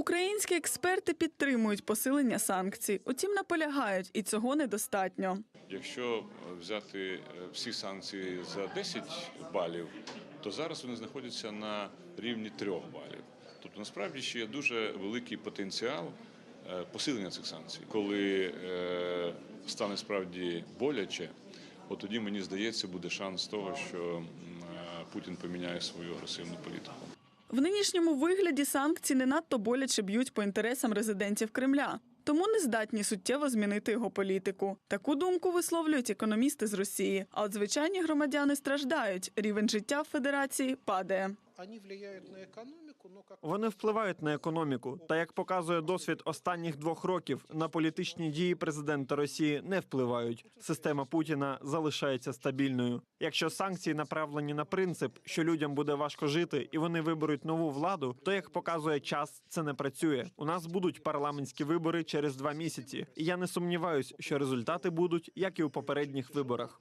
Українські експерти підтримують посилення санкцій, утім наполягають, і цього недостатньо. Якщо е, взяти е, всі санкції за 10 балів, то зараз вони знаходяться на рівні 3 балів. Тобто насправді ще є дуже великий потенціал е, посилення цих санкцій. Коли стане справді боляче, от тоді мені здається, буде шанс того, що Путін поміняє свою агресивну політику. В нинішньому вигляді санкції не надто боляче б'ють по інтересам резидентів Кремля, тому не здатні суттєво змінити його політику. Таку думку висловлюють економісти з Росії. А от звичайні громадяни страждають. Рівень життя в федерації падає. Вони впливають на економіку. Та як показує досвід останніх двох років, на політичні дії президента Росії не впливають. Система Путіна залишається стабільною. Якщо санкції направлені на принцип, що людям буде важко жити, і вони виберуть нову владу, то як показує час, це не працює. У нас будуть парламентські вибори через два місяці, і я не сумніваюсь, що результати будуть як і у попередніх виборах.